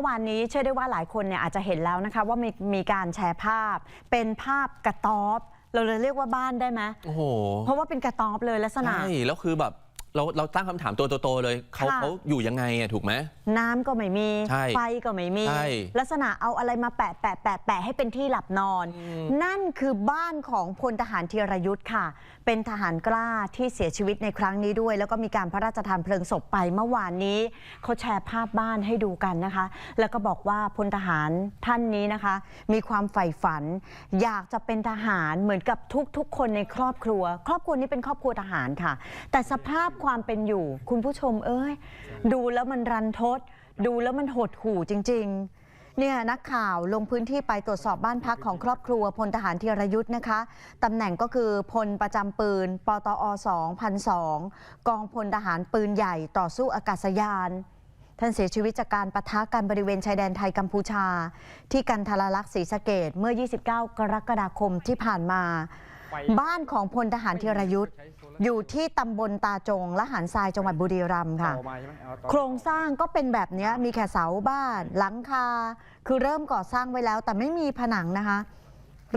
มื่อวานนี้เชื่อได้ว่าหลายคนเนี่ยอาจจะเห็นแล้วนะคะ ว่ามีมีการแชร์ภาพ เป็นภาพกระต๊อบ เราเลยเรียกว่าบ้านได้ไหมโอ้โหเพราะว่าเป็นกระต๊อบเลยลักษณะ ใช่ แล้วคือแบบ เราเราตั้งคำถามตัวโตๆเลยเขาค่ะ เขาอยู่ยังไงอะถูกไหม น้ำก็ไม่มี ใช่ไฟก็ไม่มี ใช่ลักษณะเอาอะไรมาแปะแปะแปะแปะให้เป็นที่หลับนอนนั่นคือบ้านของพลทหารธีรยุทธ์ค่ะ เป็นทหารกล้าที่เสียชีวิตในครั้งนี้ด้วย แล้วก็มีการพระราชทานเพลิงศพไปเมื่อวานนี้ เขาแชร์ภาพบ้านให้ดูกันนะคะ แล้วก็บอกว่าพลทหารท่านนี้นะคะ มีความใฝ่ฝัน อยากจะเป็นทหารเหมือนกับทุกๆ คนในครอบครัว ครอบครัวนี้เป็นครอบครัวทหารค่ะ แต่สภาพความเป็นอยู่ คุณผู้ชมเอ้ย ดูแล้วมันรันทด ดูแล้วมันหดหู่จริง ๆ เนี่ยนักข่าวลงพื้นที่ไปตรวจสอบบ้านพักของครอบครัวพลทหารธีรยุทธ์นะคะตำแหน่งก็คือพลประจำปืน ปตอ2002กองพลทหารปืนใหญ่ต่อสู้อากาศยานท่านเสียชีวิตจากการปะทะกันบริเวณชายแดนไทยกัมพูชา ที่กันทรลักษณ์ศรีสะเกดเมื่อ 29 กรกฎาคมที่ผ่านมา บ้านของพลทหารธีรยุทธ์อยู่ที่ตำบลตาจงและหานทรายจังหวัดบุรีรัมย์ค่ะต่อมาใช่ไหมเอาต่อโครงสร้างก็เป็นแบบเนี้ยมีแค่เสาบ้าน หลังคา คือเริ่มก่อสร้างไว้แล้ว แต่ไม่มีผนังนะคะ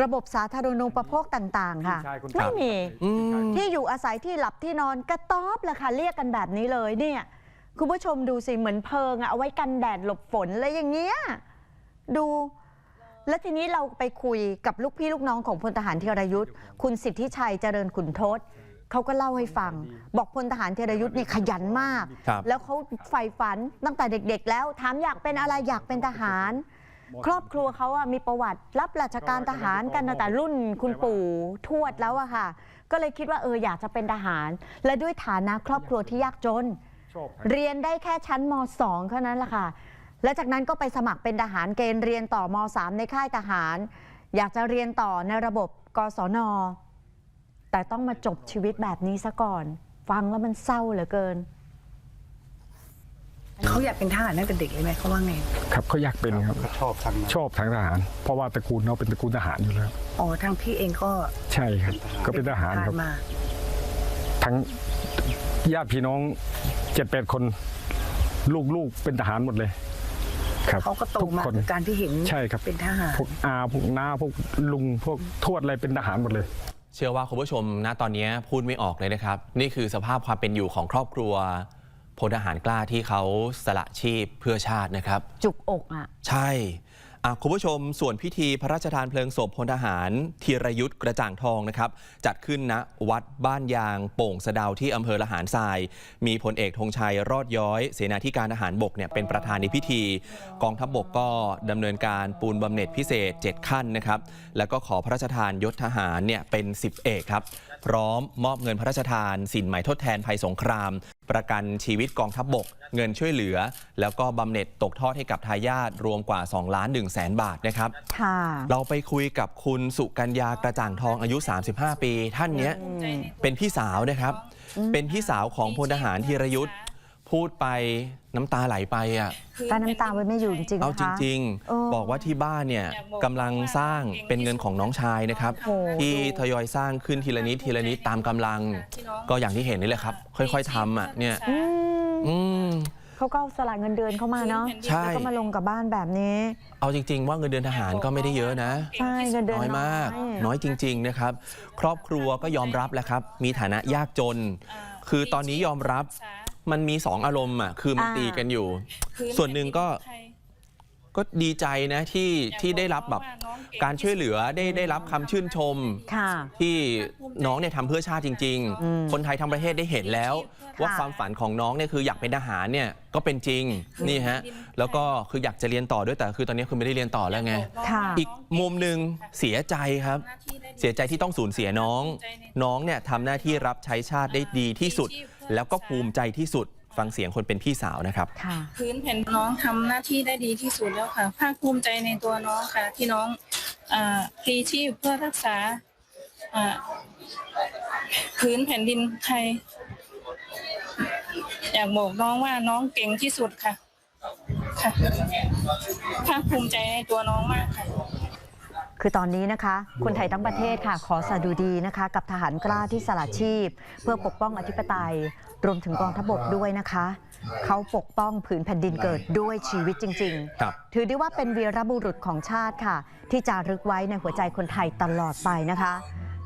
ระบบสาธารณูปโภคต่างๆ ค่ะพี่ชายคุณไม่มีอืมที่อยู่อาศัยที่หลับที่นอนกระต๊อบแหละค่ะเรียกกันแบบนี้เลยเนี่ยคุณผู้ชมดูสิเหมือนเพิงอะเอาไว้กันแดดหลบฝนอะไรอย่างเงี้ยดู แล้วทีนี้เราไปคุยกับลูกพี่ลูกน้องของพลทหารธีรยุทธ์คุณสิทธิชัยเจริญขุนทศเขาก็เล่าให้ฟัง บอกพลทหารธีรยุทธ์นี่ขยันมาก ครับ แล้วเขาใฝ่ฝันตั้งแต่เด็กๆ แล้วถามอยากเป็นอะไรอยากเป็นทหาร ครอบครัวเขาอะมีประวัติรับราชการทหารกันตั้งแต่รุ่นคุณปู่ทวดแล้วอะค่ะ ก็เลยคิดว่าเอออยากจะเป็นทหาร และด้วยฐานะครอบครัวที่ยากจนชอบเรียนได้แค่ชั้นม .2 เท่านั้นแหละค่ะ และจากนั้นก็ไปสมัครเป็นทหารเกณฑ์เรียนต่อม .3 ในค่ายทหาร อยากจะเรียนต่อในระบบกศน แต่ต้องมาจบชีวิตแบบนี้ซะก่อน ฟังแล้วมันเศร้าเหลือเกินเขาอยากเป็นทหารตั้งแต่เด็กเลยไหมเขาว่าไง ครับเขาอยากเป็นครับชอบทางนั้นชอบทางทหาร เพราะว่าตระกูลเขาเป็นตระกูลทหารอยู่แล้วอ๋อทางพี่เองก็ใช่ครับ ก็เป็นทหารครับมาทั้งญาติพี่น้องเจ็ดแปดคน ลูกๆเป็นทหารหมดเลย ครับเขาก็โตทุกมาคนกับการที่เห็นใช่ครับเป็นทหารพวกอาพวกน้าพวกลุงพวกทวดอะไรเป็นทหารหมดเลย เชื่อว่าคุณผู้ชมณตอนนี้พูดไม่ออกเลยนะครับ นี่คือสภาพความเป็นอยู่ของครอบครัวพลทหารกล้าที่เขาสละชีพเพื่อชาตินะครับ จุกอกอะ ใช่อะ คุณผู้ชมส่วนพิธีพระราชทานเพลิงศพพลทหารธีรยุทธ์กระจ่างทองนะครับ จัดขึ้นณวัดบ้านยางโป่งสะดาวที่อำเภอละหารทราย มีพลเอกธงชัยรอดย้อย เสนาธิการทหารบกเนี่ยเป็นประธานในพิธี กองทัพบกก็ดำเนินการปูนบำเหน็จพิเศษ 7 ขั้นนะครับ แล้วก็ขอพระราชทานยศทหารเนี่ยเป็น 10 เอกครับ พร้อมมอบเงินพระราชทานสินไหมทดแทนภัยสงคราม ประกันชีวิตกองทัพบก เงินช่วยเหลือ แล้วก็บำเหน็จตกทอดให้กับทายาทรวมกว่า 2 ล้าน1แสนบาทนะครับ ค่ะ เราไปคุยกับคุณสุกัญญากระจ่างทองอายุ 35 ปี ท่านเนี้ยเป็นพี่สาวนะครับ เป็นพี่สาวของพลทหารธีรยุทธ์ พูดไปน้ำตาไหลไปอะตาน้ำตาไว้ไม่อยู่จริงๆเอานะจคะ ริง เออๆ บอกว่าที่บ้านเนี่ยกำลังสร้างเป็นเงินของน้องชายนะครับ โอ้ที่ทยอยสร้างขึ้นทีละนิดทีละนิดตามกำลัง ก็อย่างที่เห็นนี่แหละครับ ค่อยๆทำอะเนี่ยอืมอืม เขาก็เอาสละเงินเดือนเข้ามาเนาะใช่ แล้วก็มาลงกับบ้านแบบนี้ เอาจริง ๆ ว่าเงินเดือนทหารก็ไม่ได้เยอะนะ ใช่เงินเดือนน้อยมาก น้อยน้อยจริง ๆ นะครับ ครอบครัวก็ยอมรับแหละครับ มีฐานะยากจน คือตอนนี้ยอมรับ มันมีสองอารมณ์อะคือมันตีกันอยู่ส่วนหนึ่งก็ก็ดีใจนะที่ที่ได้รับแบบการช่วยเหลือได้ได้รับคำชื่นชม ค่ะ ที่น้องเนี่ยทำเพื่อชาติจริง อืม ๆ คนไทยทั้งประเทศได้เห็นแล้ว ว่าความฝันของน้องเนี่ยคืออยากเป็นทหารเนี่ยก็เป็นจริงนี่ฮะแล้วก็คืออยากจะเรียนต่อด้วยแต่คือตอนนี้คือไม่ได้เรียนต่อแล้วไง ค่ะ อีกมุมหนึ่งเสียใจครับ เสียใจที่ต้องสูญเสียน้อง น้องเนี่ยทำหน้าที่รับใช้ชาติได้ดีที่สุด แล้วก็ภูมิใจที่สุดฟังเสียงคนเป็นพี่สาวนะครับ ค่ะ พื้นแผ่นน้องทำหน้าที่ได้ดีที่สุดแล้วค่ะ ภาคภูมิใจในตัวน้องค่ะ ที่น้องอ่าพลีชีพเพื่อรักษาอ่าพื้นแผ่นดินไทย อยากบอกน้องว่าน้องเก่งที่สุดค่ะ ค่ะ ภาคภูมิใจในตัวน้องมากค่ะ คือตอนนี้นะคะ คนไทยทั้งประเทศค่ะ ขอสดุดีนะคะ กับทหารกล้าที่สละชีพ เพื่อปกป้องอธิปไตย รวมถึงกองทัพบกด้วยนะคะ เขาปกป้องผืนแผ่นดินเกิดด้วยชีวิตจริงๆครับถือได้ว่าเป็นวีรบุรุษของชาติค่ะ ที่จารึกไว้ในหัวใจคนไทยตลอดไปนะคะ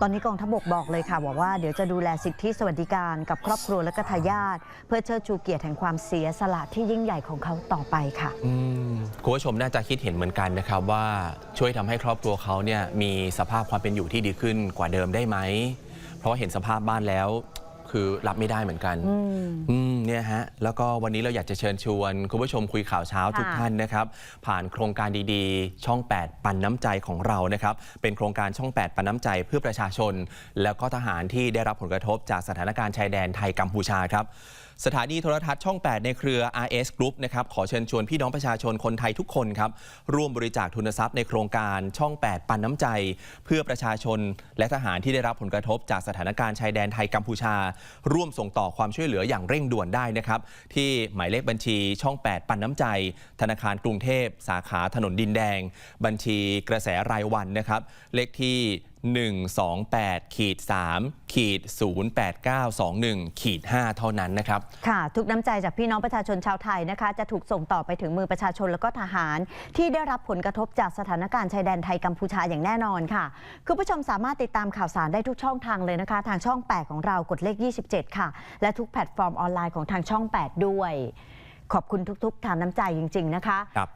ตอนนี้กองทัพบกบอกเลยค่ะบอกว่าเดี๋ยวจะดูแลสิทธิสวัสดิการกับครอบครัวและก็ทายาทเพื่อเชิดชูเกียรติแห่งความเสียสละที่ยิ่งใหญ่ของเขาต่อไปค่ะอืมคุณผู้ชมน่าจะคิดเห็นเหมือนกันนะครับว่าช่วยทำให้ครอบครัวเขาเนี่ยมีสภาพความเป็นอยู่ที่ดีขึ้นกว่าเดิมได้ไหมเพราะว่าเห็นสภาพบ้านแล้ว คือรับไม่ได้เหมือนกันอืม เนี่ยฮะแล้วก็วันนี้เราอยากจะเชิญชวน คุณผู้ชมคุยข่าวเช้าทุกค่ะท่านนะครับ ผ่านโครงการดีๆ ช่อง 8 ปันน้ำใจของเรานะครับ เป็นโครงการช่อง 8 ปันน้ำใจเพื่อประชาชน แล้วก็ทหารที่ได้รับผลกระทบจากสถานการณ์ชายแดนไทยกัมพูชาครับสถานีโทรทัศน์ช่อง 8 ในเครือ RS Group นะครับ ขอเชิญชวนพี่น้องประชาชนคนไทยทุกคนครับ ร่วมบริจาคทุนทรัพย์ในโครงการช่อง 8 ปันน้ำใจ เพื่อประชาชน และทหารที่ได้รับผลกระทบจากสถานการณ์ชายแดนไทยกัมพูชา ร่วมส่งต่อความช่วยเหลืออย่างเร่งด่วนได้นะครับ ที่หมายเลขบัญชีช่อง 8 ปันน้ำใจ ธนาคารกรุงเทพ สาขาถนนดินแดง บัญชีกระแสรายวันนะครับ เลขที่128ขีด3ขีด08921ขีด5เท่านั้นนะครับ ค่ะ ทุกน้ำใจจากพี่น้องประชาชนชาวไทยนะคะ จะถูกส่งต่อไปถึงมือประชาชนแล้วก็ทหาร ที่ได้รับผลกระทบจากสถานการณ์ชายแดนไทยกัมพูชาอย่างแน่นอนค่ะ คุณผู้ชมสามารถติดตามข่าวสารได้ทุกช่องทางเลยนะคะ ทางช่อง 8 ของเรากดเลข 27 ค่ะ และทุกแพลตฟอร์มออนไลน์ของทางช่อง 8 ด้วย ขอบคุณทุกๆทานน้ำใจจริง ๆ นะคะครับ